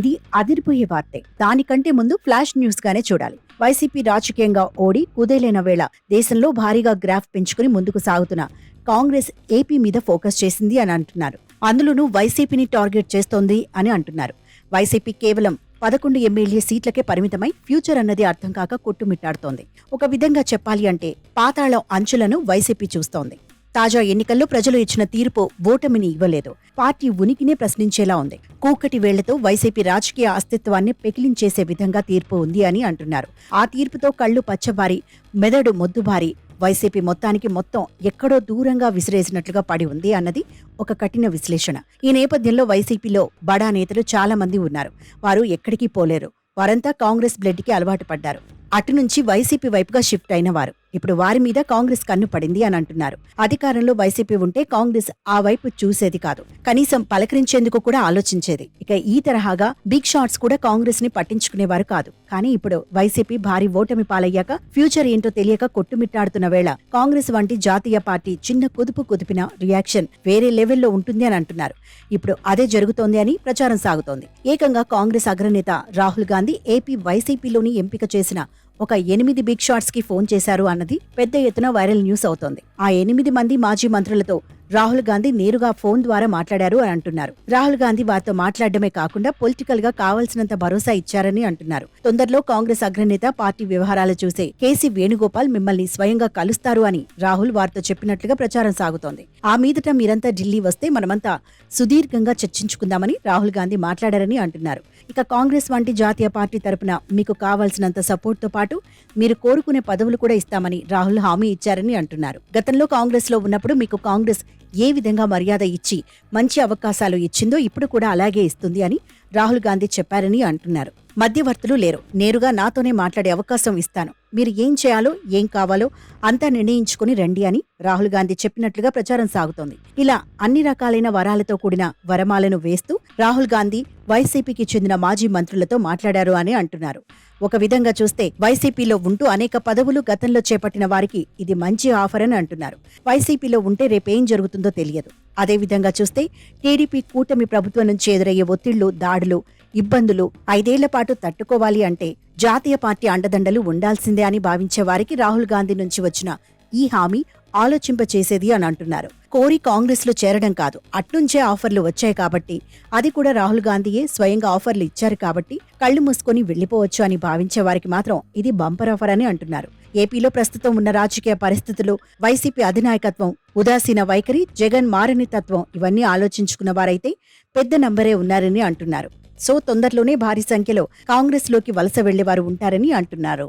ఇది అదిరిపోయే వార్తే. దానికంటే ముందు ఫ్లాష్ న్యూస్ గానే చూడాలి. వైసీపీ రాజకీయంగా ఓడి కుదేలైన వేళ దేశంలో భారీగా గ్రాఫ్ పెంచుకుని ముందుకు సాగుతున్న కాంగ్రెస్ ఏపీ మీద ఫోకస్ చేసింది అని అంటున్నారు. అందులోనూ వైసీపీని టార్గెట్ చేస్తోంది అని అంటున్నారు. వైసీపీ కేవలం పదకొండు ఎమ్మెల్యే సీట్లకే పరిమితమై ఫ్యూచర్ అన్నది అర్థం కాక కొట్టుమిట్టాడుతోంది. ఒక విధంగా చెప్పాలి అంటే పాతాళం అంచులను వైసీపీ చూస్తోంది. తాజా ఎన్నికల్లో ప్రజలు ఇచ్చిన తీర్పు ఓటమిని ఇవ్వలేదు. పార్టీ ఉనికినే ప్రశ్నించేలా ఉంది. కూకటి వేళ్ళతో వైసీపీ రాజకీయ అస్తిత్వాన్ని పెకిలించేసే విధంగా తీర్పు ఉంది అని అంటున్నారు. ఆ తీర్పుతో కళ్ళు పచ్చబారి మెదడు మొద్దుబారి వైసీపీ మొత్తానికి మొత్తం ఎక్కడో దూరంగా విసిరేసినట్లుగా పడి ఉంది అన్నది ఒక కఠిన విశ్లేషణ. ఈ నేపథ్యంలో వైసీపీలో బడా నేతలు చాలా మంది ఉన్నారు. వారు ఎక్కడికి పోలేరు. వారంతా కాంగ్రెస్ బ్లడ్కి అలవాటు పడ్డారు. అటు నుంచి వైసీపీ వైపుగా షిఫ్ట్ అయిన వారు. ఇప్పుడు వారి మీద కాంగ్రెస్ కన్ను పడింది అని అంటున్నారు. అధికారంలో వైసీపీ ఉంటే కాంగ్రెస్ ఆ వైపు చూసేది కాదు. కనీసం పలకరించేందుకు కూడా ఆలోచించేది. ఇక ఈ తరహాగా బిగ్ షాట్స్ కూడా కాంగ్రెస్ని పట్టించుకునేవారు కాదు. కానీ ఇప్పుడు వైసీపీ భారీ ఓటమి పాలయ్యాక ఫ్యూచర్ ఏంటో తెలియక కొట్టుమిట్టాడుతున్న వేళ కాంగ్రెస్ వంటి జాతీయ పార్టీ చిన్న కుదుపు కుదిపిన రియాక్షన్ వేరే లెవెల్లో ఉంటుంది అని అంటున్నారు. ఇప్పుడు అదే జరుగుతోంది అని ప్రచారం సాగుతోంది. ఏకంగా కాంగ్రెస్ అగ్రనేత రాహుల్ గాంధీ ఏపీ వైసీపీలోని ఎంపిక చేసిన ఒక ఎనిమిది బిగ్ షాట్స్కి ఫోన్ చేశారు అన్నది పెద్ద ఎత్తున వైరల్ న్యూస్ అవుతోంది. ఆ ఎనిమిది మంది మాజీ మంత్రులతో రాహుల్ గాంధీ నేరుగా ఫోన్ ద్వారా మాట్లాడారు అని అంటున్నారు. రాహుల్ గాంధీ వారితో మాట్లాడడమే కాకుండా పొలిటికల్గా కావాల్సినంత భరోసా ఇచ్చారని అంటున్నారు. తొందరలో కాంగ్రెస్ అగ్రనేత పార్టీ వ్యవహారాలు చూసే కేసీ వేణుగోపాల్ మిమ్మల్ని స్వయంగా కలుస్తారు అని రాహుల్ వారితో చెప్పినట్లుగా ప్రచారం సాగుతోంది. ఆ మీదట మీరంతా ఢిల్లీ వస్తే మనమంతా సుదీర్ఘంగా చర్చించుకుందామని రాహుల్ గాంధీ మాట్లాడారని అంటున్నారు. ఇక కాంగ్రెస్ వంటి జాతీయ పార్టీ తరపున మీకు కావాల్సినంత సపోర్ట్తో పాటు మీరు కోరుకునే పదవులు కూడా ఇస్తామని రాహుల్ హామీ ఇచ్చారని అంటున్నారు. గతంలో కాంగ్రెస్లో ఉన్నప్పుడు మీకు కాంగ్రెస్ ఏ విధంగా మర్యాద ఇచ్చి మంచి అవకాశాలు ఇచ్చిందో ఇప్పుడు కూడా అలాగే ఇస్తుంది అని రాహుల్ గాంధీ చెప్పారని అంటున్నారు. మధ్యవర్తులు లేరు. నేరుగా నాతోనే మాట్లాడే అవకాశం ఇస్తాను. మీరు ఏం చేయాలో ఏం కావాలో అంతా నిర్ణయించుకుని రండి అని రాహుల్ గాంధీ చెప్పినట్లుగా ప్రచారం సాగుతోంది. ఇలా అన్ని రకాలైన వరాలతో కూడిన వరమాలను వేస్తూ రాహుల్ గాంధీ వైసీపీకి చెందిన మాజీ మంత్రులతో మాట్లాడారు అని అంటున్నారు. ఒక విధంగా చూస్తే వైసీపీలో ఉంటూ అనేక పదవులు గతంలో చేపట్టిన వారికి ఇది మంచి ఆఫర్ అని అంటున్నారు. వైసీపీలో ఉంటే రేపేం జరుగుతుందో తెలియదు. అదేవిధంగా చూస్తే టీడీపీ కూటమి ప్రభుత్వం నుంచి ఎదురయ్యే ఒత్తిళ్ళు దాడులు ఇబ్బందులు ఐదేళ్ళ పాటు తట్టుకోవాలి అంటే జాతీయ పార్టీ అండదండలు ఉండాల్సిందే అని భావించే వారికి రాహుల్ గాంధీ నుంచి వచ్చిన ఈ హామీ ఆలోచింపచేసేది అని అంటున్నారు. కోరి కాంగ్రెస్లో చేరడం కాదు అట్నుంచే ఆఫర్లు వచ్చాయి కాబట్టి అది కూడా రాహుల్ గాంధీయే స్వయంగా ఆఫర్లు ఇచ్చారు కాబట్టి కళ్ళు మూసుకొని వెళ్ళిపోవచ్చు అని భావించే వారికి మాత్రం ఇది బంపర్ ఆఫర్ అని అంటున్నారు. ఏపీలో ప్రస్తుతం ఉన్న రాజకీయ పరిస్థితులు వైసీపీ అధినాయకత్వం ఉదాసీన వైఖరి జగన్ మారని తత్వం ఇవన్నీ ఆలోచించుకున్న వారైతే పెద్ద నంబరే ఉన్నారని అంటున్నారు. సో తొందరలోనే భారీ సంఖ్యలో కాంగ్రెస్లోకి వలస వెళ్ళేవారు ఉంటారని అంటున్నారు.